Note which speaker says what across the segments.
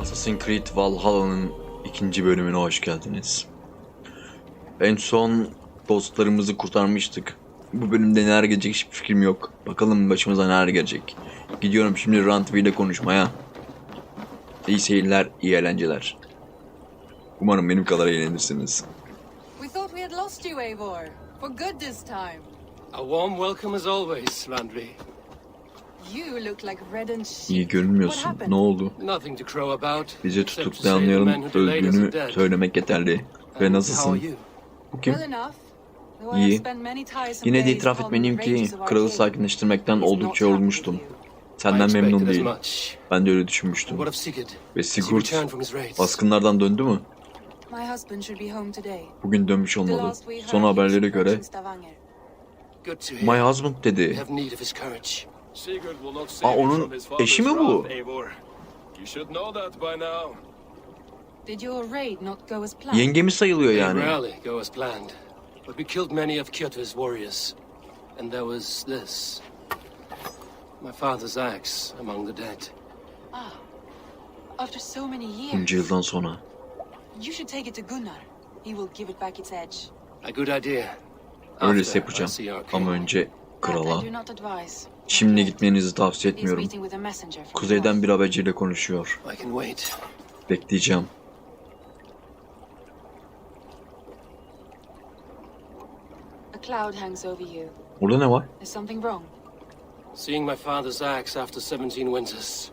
Speaker 1: Assassin's Creed Valhalla'nın ikinci bölümüne hoş geldiniz. En son dostlarımızı kurtarmıştık. Bu bölümde neler gelecek hiçbir fikrim yok. Bakalım başımıza neler gelecek. Gidiyorum şimdi Rantvi ile konuşmaya. İyi seyirler, iyi eğlenceler. Umarım benim kadar eğlenirsiniz.
Speaker 2: We thought we had lost you, Eivor. For good this time.
Speaker 3: A warm welcome as always, Landry.
Speaker 2: You look like reddened sheep.
Speaker 1: İyi görünmüyorsun. Ne oldu?
Speaker 3: Nothing to crow about.
Speaker 1: Bizi tutuklayanların öldüğünü söylemek yeterli. Ve
Speaker 3: And how are
Speaker 1: nasılsın?
Speaker 3: you?
Speaker 1: Bu kim? İyi. Yine de itiraf etmeliyim
Speaker 2: the
Speaker 1: ki kralı sakinleştirmekten oldukça yorulmuştum. Senden memnun değilim. Ben de öyle düşünmüştüm. Ve Sigurd baskınlardan döndü mü?
Speaker 2: My husband should be home today.
Speaker 1: Bugün dönmüş olmalı.
Speaker 2: last we heard,
Speaker 1: Son haberlere göre My husband dedi. Aa, onun eşi mi bu? Yengemi sayılıyor yani.
Speaker 3: rarely go as planned. But we killed many of Kyoto's warriors. And there was this. My father's axe among the dead.
Speaker 2: Ah. After so many years,
Speaker 1: Bunca yıldan sonra.
Speaker 2: you should take it to Gunnar. He will give it back its edge.
Speaker 3: A good idea.
Speaker 1: Öyleyse
Speaker 3: After I
Speaker 1: yapacağım.
Speaker 3: see our
Speaker 1: Ama önce krala.
Speaker 2: I do not advise.
Speaker 1: Şimdi gitmenizi tavsiye etmiyorum. Kuzeyden bir haberciyle konuşuyor. Bekleyeceğim. Burada ne var?
Speaker 3: Seeing my father's axe after 17 winters,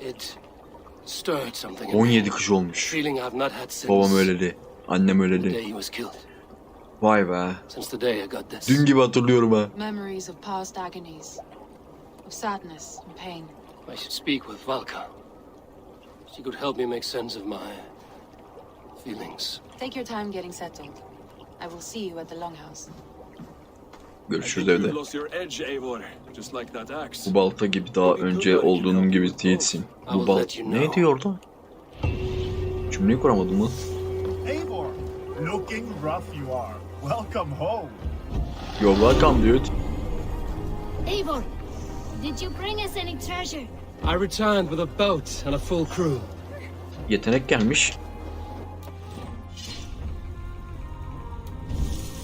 Speaker 3: it stirred something in me.
Speaker 1: 17 kış olmuş.
Speaker 3: Feeling I've not had since
Speaker 1: Babam öleli. Annem
Speaker 3: the
Speaker 1: öleli.
Speaker 3: day he was killed.
Speaker 1: Vay be.
Speaker 3: Since the day I got this.
Speaker 1: Dün gibi hatırlıyorum ha.
Speaker 2: Of sadness and pain.
Speaker 3: I should speak with Valka. She could help me make sense of my feelings.
Speaker 2: Take your time getting settled. I will see you at the longhouse.
Speaker 1: Görüşürüz evde.
Speaker 4: you've lost your edge, Eivor. Just like that axe.
Speaker 1: Bu balta gibi daha önce olduğunun gibi değilsin. Bu bal... Ne diyor orada? Cümleyi kuramadım mı?
Speaker 5: Eivor, looking rough you are. Welcome home.
Speaker 1: You're welcome dude.
Speaker 6: Eivor, did you bring us any treasure?
Speaker 3: I returned with a boat and a full crew.
Speaker 1: Yetenek gelmiş.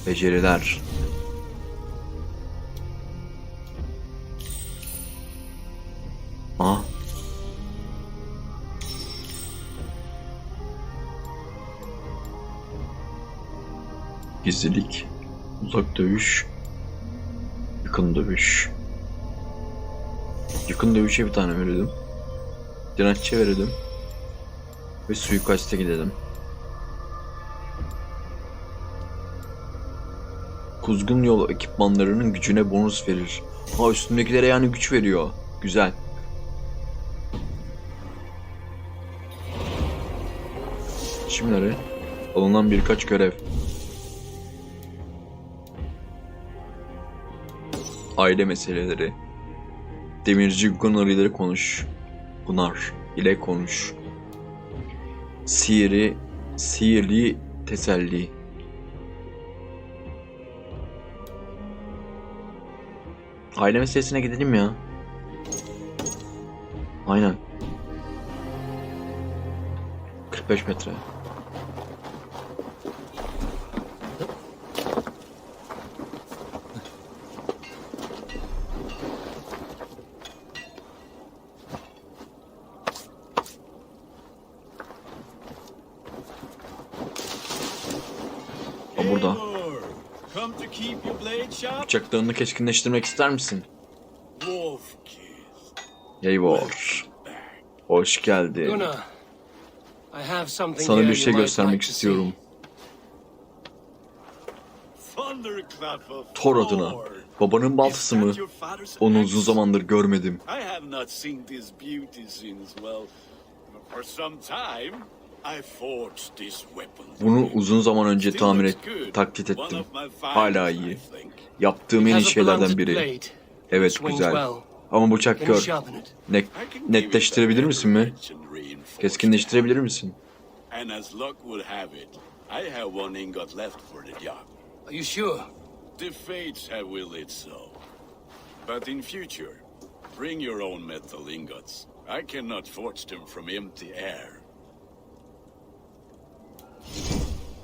Speaker 1: Beceriler. Aa. Gizlilik. Uzak dövüş. Yakın dövüş. Yakın dövüşe bir tane verelim. Direnççe verelim. Ve suikaste gidelim. Kuzgun yol ekipmanlarının gücüne bonus verir. Ha üstündekilere yani güç veriyor. Güzel. Şimdi nereye? Alınan birkaç görev. Aile meseleleri. Demirci Gunnar ile konuş. Gunnar ile konuş. Sihiri, sihirli teselli. Aile meselesine gidelim ya. Aynen. 45 metre. Ha burada.
Speaker 5: Eivor, come to keep your blade sharp.
Speaker 1: Bıçaklarını keskinleştirmek ister misin? Eivor. Hoş geldin. Sana bir şey göstermek istiyorum. Thor adına. Babanın baltası mı? Onu uzun zamandır görmedim. Bunu uzun zaman önce
Speaker 5: Still
Speaker 1: tamir et,
Speaker 5: good.
Speaker 1: taklit
Speaker 5: One
Speaker 1: ettim.
Speaker 5: of my finest,
Speaker 1: Hala iyi. Yaptığım
Speaker 3: It
Speaker 1: en iyi şeylerden biri. Evet
Speaker 3: Swings
Speaker 1: güzel.
Speaker 3: well.
Speaker 1: Ama bıçak
Speaker 3: Can you
Speaker 1: kör.
Speaker 3: sharpen it?
Speaker 1: Ne netleştirebilir misin mi? Keskinleştirebilir misin?
Speaker 5: it. And as luck would have it, I have one ingot left for the job.
Speaker 3: Are you sure?
Speaker 5: The fates have willed it so. But in future, bring your own metal ingots. I cannot forge them from empty air.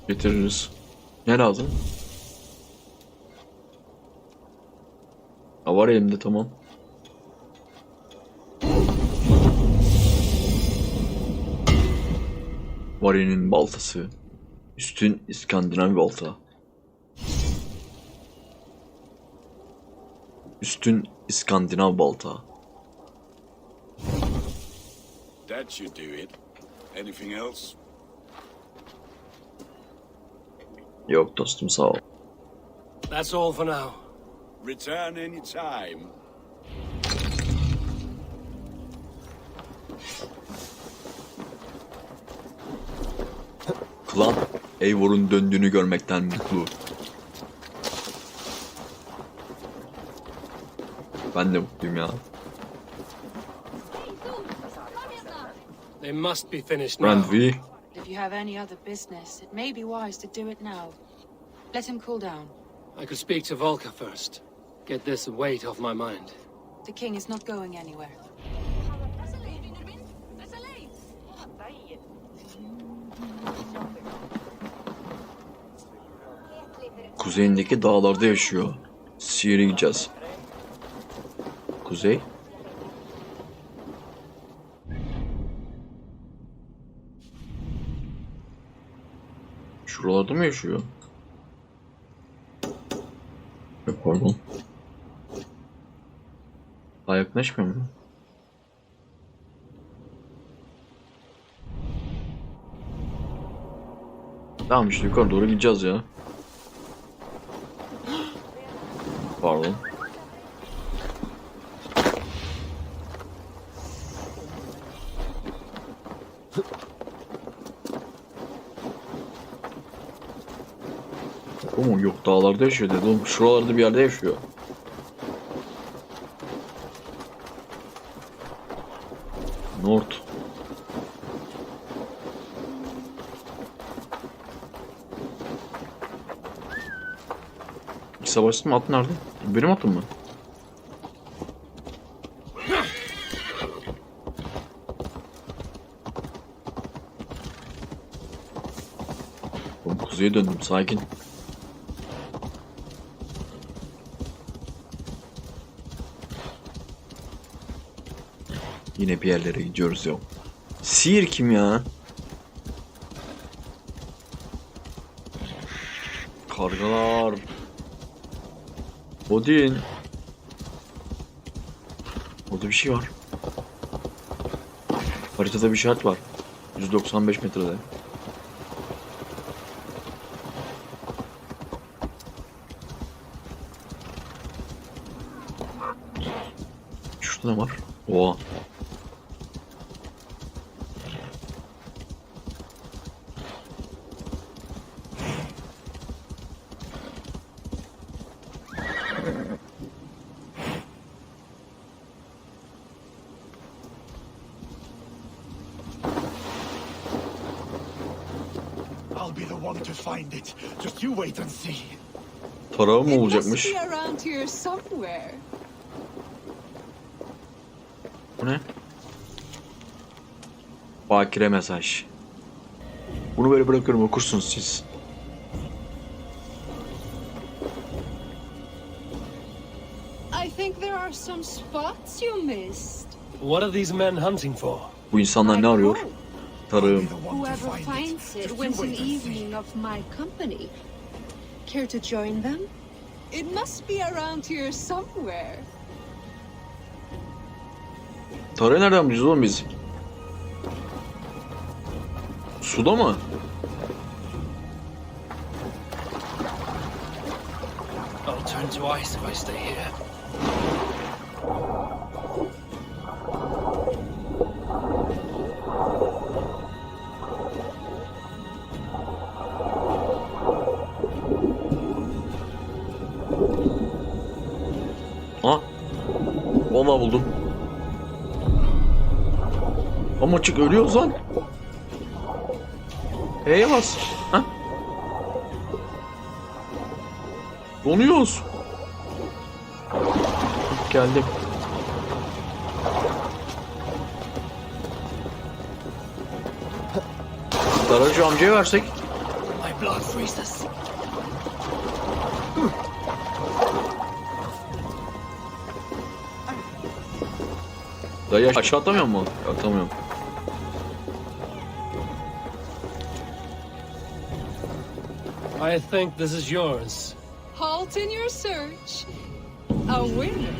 Speaker 1: Getiririz. Ne lazım? Ha var elimde tamam. Vari'nin baltası. Üstün İskandinav balta. Üstün İskandinav balta.
Speaker 5: That should do it. Anything else?
Speaker 1: Yok dostum sağ ol.
Speaker 3: That's all for now.
Speaker 5: Return any time.
Speaker 1: Klan Eivor'un döndüğünü görmekten mutlu. Ben de mutluyum ya.
Speaker 3: They must be finished now.
Speaker 1: Randvi
Speaker 2: If you have any other business, it may be wise to do it now. Let him cool down.
Speaker 3: I could speak to Volker first. Get this weight off my mind.
Speaker 2: The king is not going anywhere.
Speaker 1: kuzeyindeki dağlarda yaşıyor. Sihir'e gideceğiz. Kuzey? Şuralarda mı yaşıyor? Pardon. Daha yaklaşmıyor mu? Tamam işte yukarı doğru gideceğiz ya. Pardon. Oğlum yok dağlarda yaşıyor dedi. Oğlum şuralarda bir yerde yaşıyor. North. Savaştın mı? At nerede? Benim atım mı? Oğlum kuzeye döndüm sakin. Yine bir yerlere gidiyoruz ya. Sihir kim ya? Kargalar. Odin. Orada bir şey var. Haritada bir şart var. 195 metrede. Şurada ne var? Oha.
Speaker 7: I'll be the one to find it. Just you wait and see.
Speaker 1: Tarağı mı olacakmış?
Speaker 8: must be around here somewhere.
Speaker 1: Bu ne? Bakire mesaj. Bunu böyle bırakıyorum okursunuz siz.
Speaker 8: I think there are some spots you missed.
Speaker 3: What are these men hunting for?
Speaker 1: Bu insanlar ne arıyor? Tarığım.
Speaker 8: Whoever
Speaker 7: find
Speaker 8: finds
Speaker 7: it.
Speaker 8: wins an evening of my company. Care to join them? It must be around here somewhere.
Speaker 1: Tarağı nereden bulacağız oğlum biz? Suda mı?
Speaker 3: I'll turn to ice if I stay here.
Speaker 1: Ha? Bomba buldum. Ama açık ölüyoruz lan. E'ye bas. Ha? Donuyoruz. Geldim. Garajı amcaya versek. Dayı aşağı atamıyor mu? Atamıyorum.
Speaker 3: I think this is yours.
Speaker 8: Halt in your search. A winner.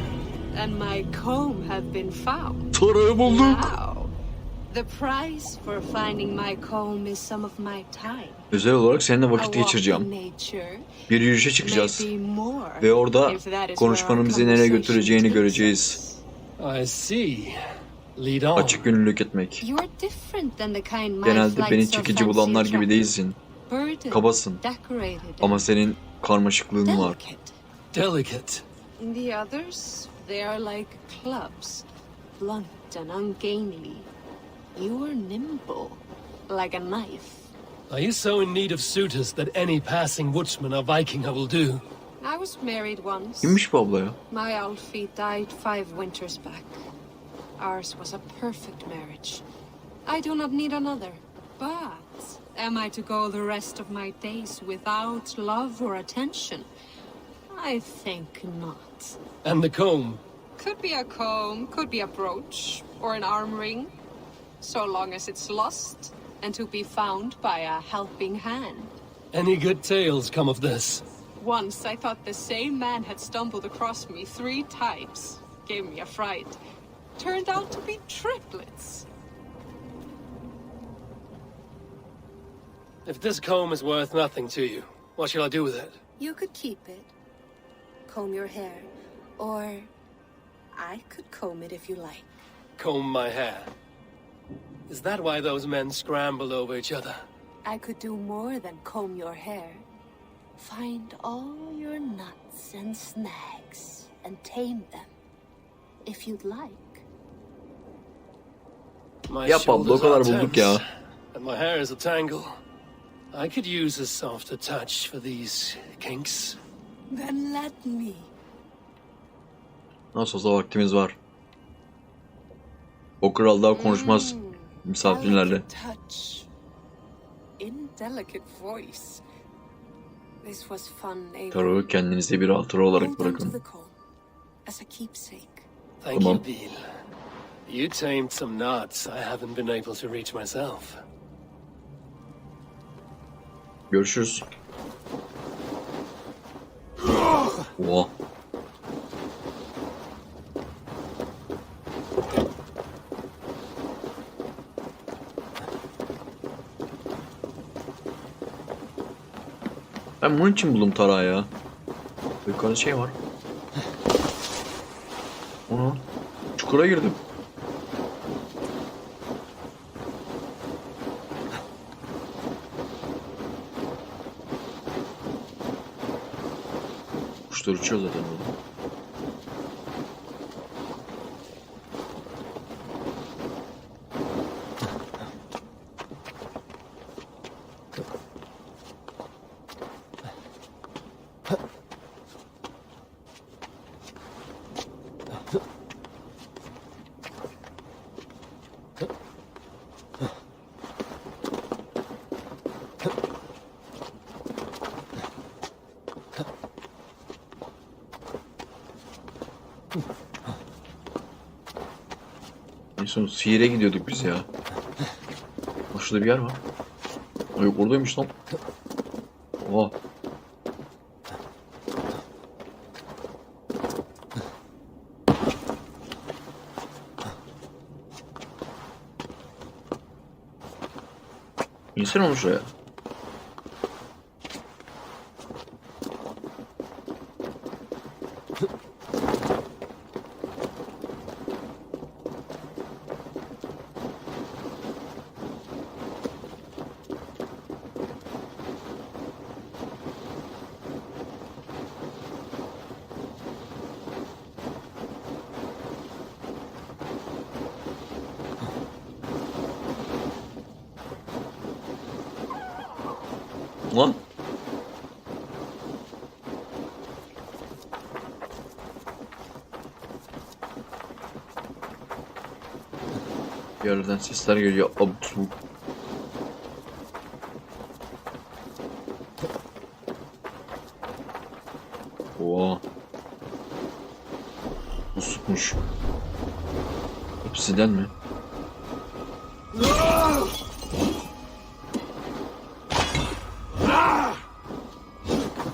Speaker 8: And my comb have been found.
Speaker 1: Tarağı bulduk.
Speaker 8: Wow. The price for finding my comb is some of my time.
Speaker 1: Özel olarak seninle vakit geçireceğim. Bir yürüyüşe çıkacağız. Ve orada konuşmanın bizi nereye götüreceğini göreceğiz.
Speaker 3: I see. Lead on.
Speaker 1: Açık gönüllülük etmek.
Speaker 8: You're different than the kind my
Speaker 1: Genelde beni çekici bulanlar gibi değilsin. Kabasın.
Speaker 8: decorated,
Speaker 1: Ama
Speaker 8: and
Speaker 1: senin karmaşıklığın var.
Speaker 8: delicate. The others, they are like clubs, blunt and ungainly. You are nimble, like a knife.
Speaker 3: Are you so in need of suitors that any passing woodsman or Vikinger will do?
Speaker 8: I was married once.
Speaker 1: Kimmiş bu abla ya?
Speaker 8: My old feet died five winters back. Ours was a perfect marriage. I do not need another. But am I to go the rest of my days without love or attention? I think not.
Speaker 3: And the comb.
Speaker 8: Could be a comb, could be a brooch, or an arm ring. So long as it's lost and to be found by a helping hand.
Speaker 3: Any good tales come of this?
Speaker 8: Once I thought the same man had stumbled across me three times. Gave me a fright. Turned out to be triplets.
Speaker 3: If this comb is worth nothing to you, what shall I do with it?
Speaker 9: You could keep it. Comb your hair. Or I could comb it if you like.
Speaker 3: Comb my hair. Is that why those men scrambled over each other?
Speaker 9: I could do more than comb your hair. Find all your nuts and snags and tame them. If you'd like.
Speaker 3: My
Speaker 1: abla, o
Speaker 3: shoulders
Speaker 1: kadar
Speaker 3: are
Speaker 1: bulduk
Speaker 3: tense,
Speaker 1: ya.
Speaker 3: And my hair is a tangle. I could use a softer touch for these kinks.
Speaker 9: Then let me.
Speaker 1: Nasıl olsa vaktimiz var. O kral daha konuşmaz
Speaker 8: Hmm,
Speaker 1: misafirlerle.
Speaker 8: delicate touch. Indelicate voice.
Speaker 1: Tarağı kendinize bir hatıra olarak bırakın.
Speaker 3: Thank
Speaker 1: Come
Speaker 3: you. Beal. You tamed some knots I haven't been able to reach myself.
Speaker 1: Görüşürüz. Oha. Ben bunun için buldum tarağı ya. Yukarıda şey var. Onu. Çukura girdim. Kuşlar uçuyor zaten burada. Son sihire gidiyorduk biz ya. Bak şurada bir yer var. Aa, Yok oradaymış lan. Oha. İnsan olmuş şuraya. Lan. Yerden sesler geliyor. Abdum. Oha. Bu sıkmış. Hepsinden mi?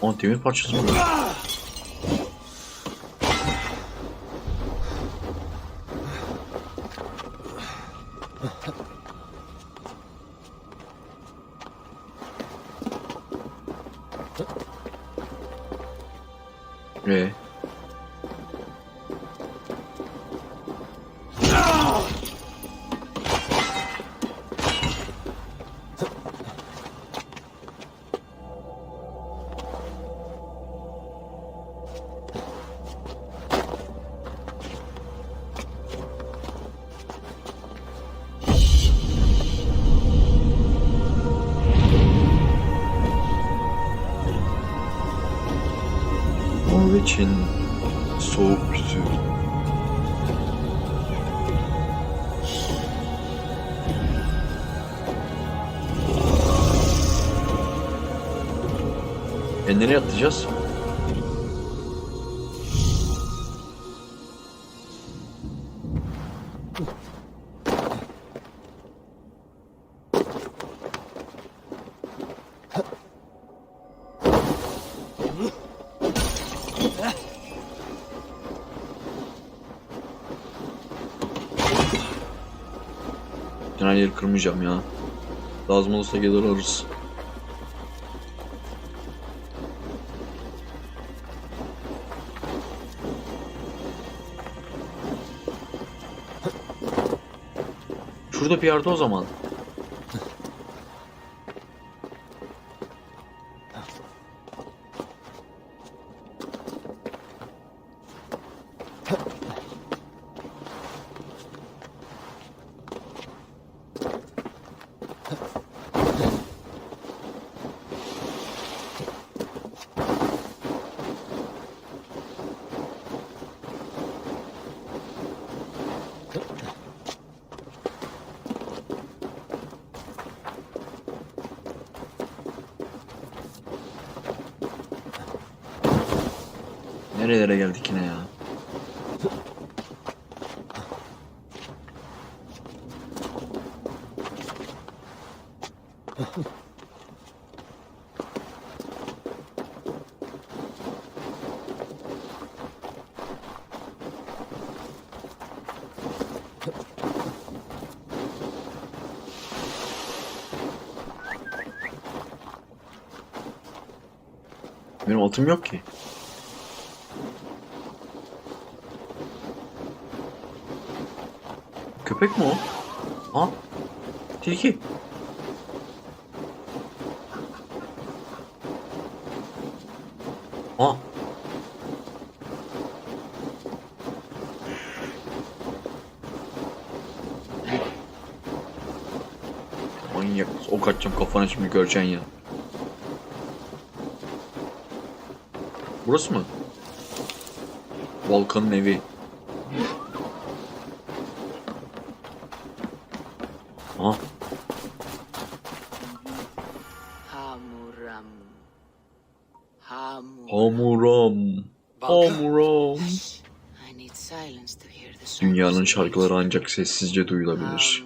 Speaker 1: Antemir parçası mı? E nereye atlayacağız? Ben kırmayacağım ya. Lazım olursa gelir alırız. Şurada bir yerde o zaman. Nerelere geldik yine ya? Benim atım yok ki. Köpek mi o? Ha? Tilki. Ha? Manyak. Ok atacağım kafana şimdi göreceksin ya. Burası mı? Volkan'ın evi. Şarkıları ancak sessizce duyulabilir.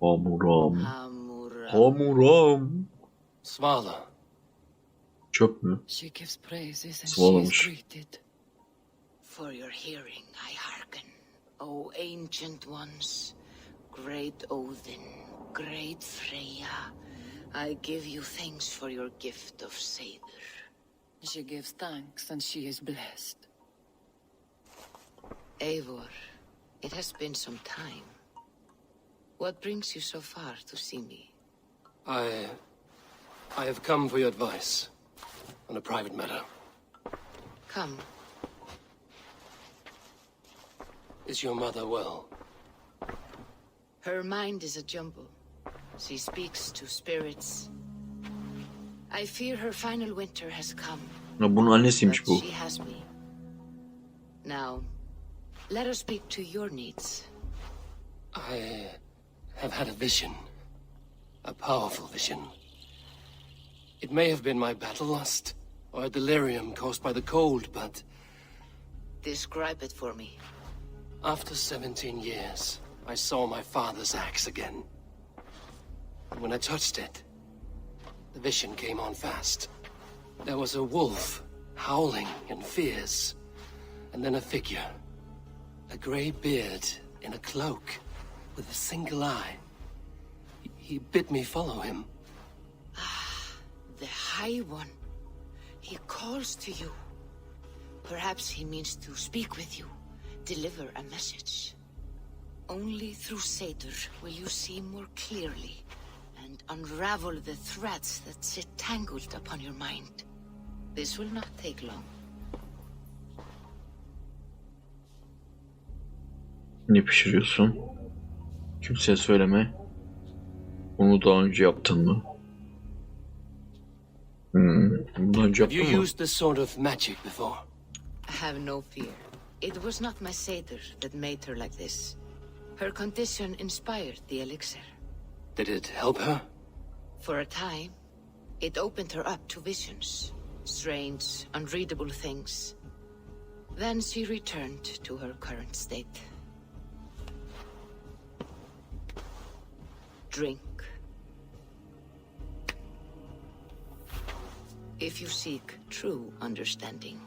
Speaker 2: Hamuram.
Speaker 1: Hamuram.
Speaker 3: Svala.
Speaker 1: Çöp mü?
Speaker 2: Greeted. For your hearing I hearken, O ancient ones, great Odin, great Freya. I give you thanks for your gift of Seder. She gives thanks and she is blessed. Eivor, it has been some time. What brings you so far to see me?
Speaker 3: I. I have come for your advice on a private matter.
Speaker 2: Come,
Speaker 3: Is your mother well?
Speaker 2: Her mind is a jumble. She speaks to spirits. I fear her final winter has come.
Speaker 1: Ya bunun annesiymiş
Speaker 2: but
Speaker 1: bu.
Speaker 2: She has me. Now, let us speak to your needs.
Speaker 3: I have had a vision. A powerful vision. It may have been my battle lust, or a delirium caused by the cold, but
Speaker 2: Describe it for me.
Speaker 3: after 17 years, I saw my father's axe again. And when I touched it, the vision came on fast. There was a wolf howling and fierce, and then a figure. A grey beard in a cloak with a single eye. He, bid me follow him.
Speaker 2: Ah, the High One. He calls to you. Perhaps he means to speak with you, deliver a message. Only through Seder will you see more clearly and unravel the threads that sit tangled upon your mind. This will not take long.
Speaker 1: Ne pişiriyorsun? Kimseye söyleme. Onu daha önce yaptın mı? Hmm, bundan önce
Speaker 3: Have you
Speaker 1: yaptın mı?
Speaker 3: used this sort of magic before?
Speaker 2: Have no fear. It was not my Seder that made her like this. Her condition inspired the elixir.
Speaker 3: Did it help her?
Speaker 2: For a time, it opened her up to visions, strange, unreadable things. Then she returned to her current state. Drink. If you seek true understanding.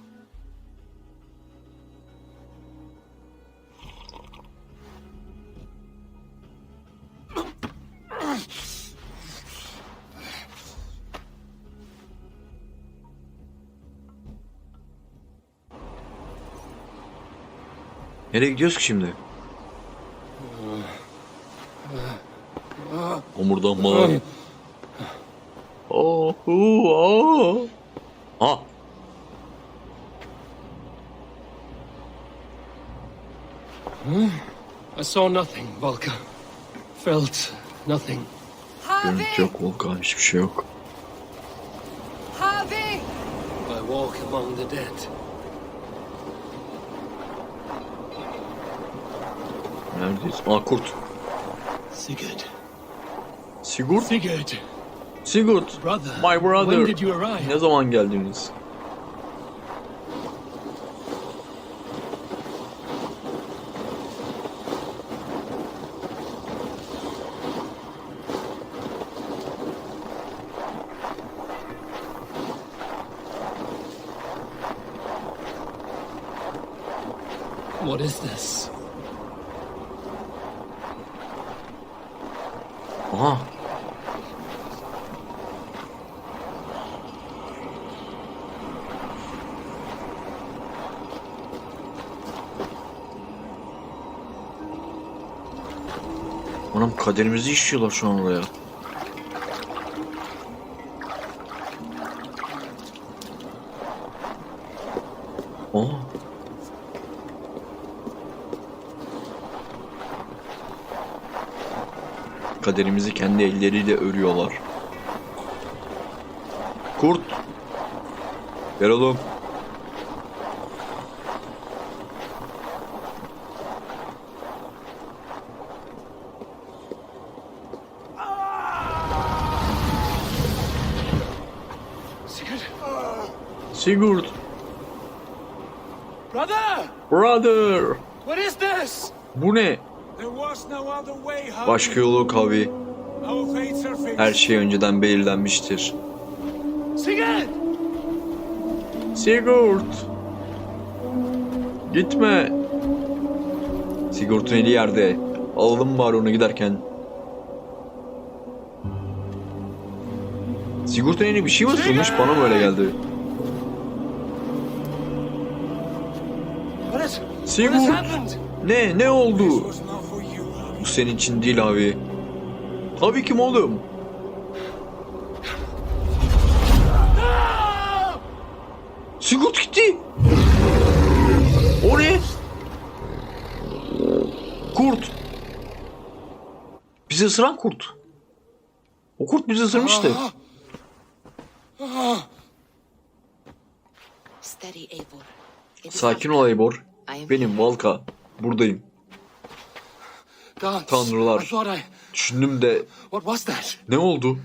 Speaker 1: Nereye gidiyoruz ki şimdi? Omurdan mavi. Oh, aa. Ha,
Speaker 3: I saw nothing, Volka. Felt nothing.
Speaker 1: görüntü yok Volkan hiçbir şey yok.
Speaker 8: Harvey!
Speaker 3: I walk among the dead.
Speaker 1: Neredeyiz? Aa kurt.
Speaker 7: Sigurd.
Speaker 1: Sigurd?
Speaker 7: Sigurd,
Speaker 1: Sigurd.
Speaker 7: brother.
Speaker 1: My brother.
Speaker 7: When did you arrive?
Speaker 1: Ne zaman geldiniz?
Speaker 3: What is this?
Speaker 1: Aha. Kaderimizi işliyorlar şu anda ya. Aa. Kaderimizi kendi elleriyle örüyorlar. Kurt. Gel oğlum.
Speaker 3: Sigurd.
Speaker 5: Brother!
Speaker 1: Brother.
Speaker 3: What is this?
Speaker 1: Bu ne? Başka yolu yok abi. Her şey önceden belirlenmiştir.
Speaker 3: Sigurd!
Speaker 1: Sigurd. Gitme. Sigurd'un eli yerde. Alalım bari onu giderken. Sigurd'un eli bir şey mi ısırmış? Bana mı öyle geldi? Sigurd. Ne? Ne oldu? Bu senin için değil abi. Tabii kim oğlum? Sigurd gitti. O ne? Kurt. Bizi ısıran kurt. O kurt bizi ısırmıştı.
Speaker 2: Eivor.
Speaker 1: Sakin ol Eybor.
Speaker 2: I am
Speaker 1: Benim Valka. Buradayım.
Speaker 3: Gods,
Speaker 1: Tanrılar.
Speaker 3: I thought I...
Speaker 1: Düşündüm de
Speaker 3: What was that?
Speaker 1: ne oldu?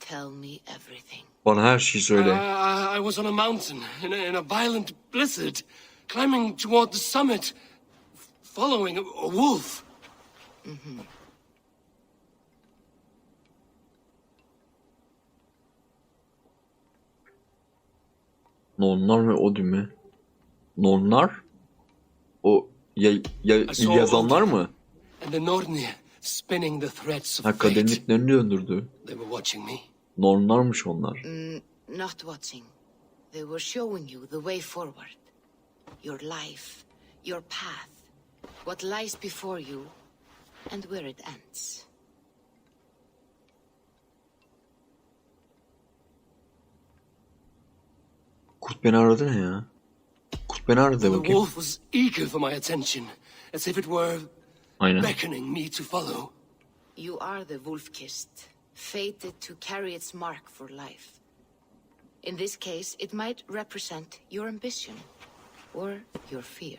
Speaker 2: Tell me everything.
Speaker 1: Bana her şeyi
Speaker 3: I,
Speaker 1: söyle.
Speaker 3: I, I was on a mountain in a, violent blizzard, climbing toward the summit, following a, wolf.
Speaker 1: Nonlar mı Odin mi? Nonlar? O ya, ya,
Speaker 3: saw
Speaker 1: yazanlar mı?
Speaker 3: And the Nordnir spinning the threads of
Speaker 1: Ha
Speaker 3: fate.
Speaker 1: kademitlerini döndürdü.
Speaker 3: They were watching me.
Speaker 1: Nornlarmış onlar.
Speaker 2: Not watching. They were showing you the way forward. Your life, your path, what lies before you, and where it ends.
Speaker 1: Kurt beni aradı ne ya? Kurt beni aradı
Speaker 3: The
Speaker 1: bakayım.
Speaker 3: wolf was eager for my attention, as if it were
Speaker 1: Aynen.
Speaker 3: beckoning me to follow.
Speaker 2: You are the wolf-kissed, fated to carry its mark for life. In this case, it might represent your ambition or your fear.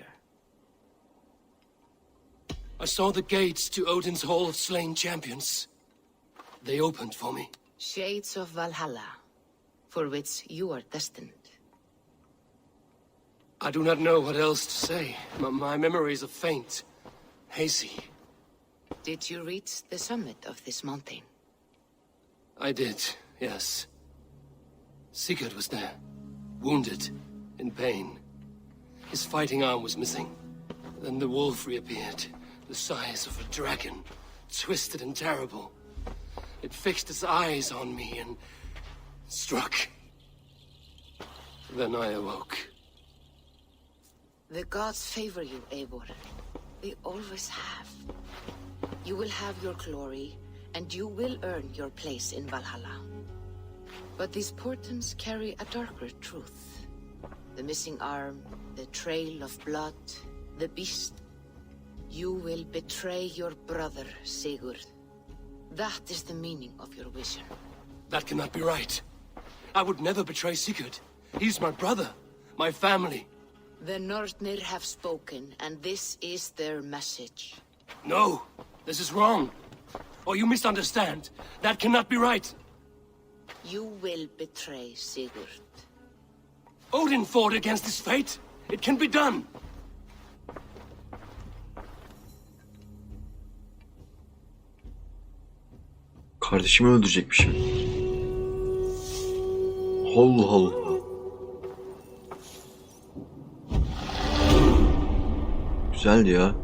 Speaker 3: I saw the gates to Odin's Hall of Slain Champions. They opened for me.
Speaker 2: Shades of Valhalla, for which you are destined.
Speaker 3: I do not know what else to say. M- my memories are faint, hazy.
Speaker 2: Did you reach the summit of this mountain?
Speaker 3: I did, yes. Sigurd was there, wounded, in pain. His fighting arm was missing. Then the wolf reappeared, the size of a dragon, twisted and terrible. It fixed its eyes on me and struck. Then I awoke.
Speaker 2: The gods favor you, Eivor. They always have. You will have your glory, and you will earn your place in Valhalla. But these portents carry a darker truth. The missing arm, the trail of blood, the beast. You will betray your brother, Sigurd. That is the meaning of your vision.
Speaker 3: That cannot be right. I would never betray Sigurd. He's my brother, my family.
Speaker 2: The Nordnir have spoken, and this is their message.
Speaker 3: No, this is wrong. Or you misunderstand. That cannot be right.
Speaker 2: You will betray Sigurd.
Speaker 3: Odin fought against his fate. It can be done.
Speaker 1: Kardeşimi öldürecekmişim. Allah Allah. Güzeldi ya.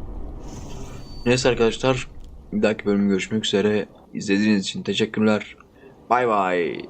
Speaker 1: Neyse arkadaşlar. Bir dahaki bölüm görüşmek üzere. İzlediğiniz için teşekkürler. Bay bay.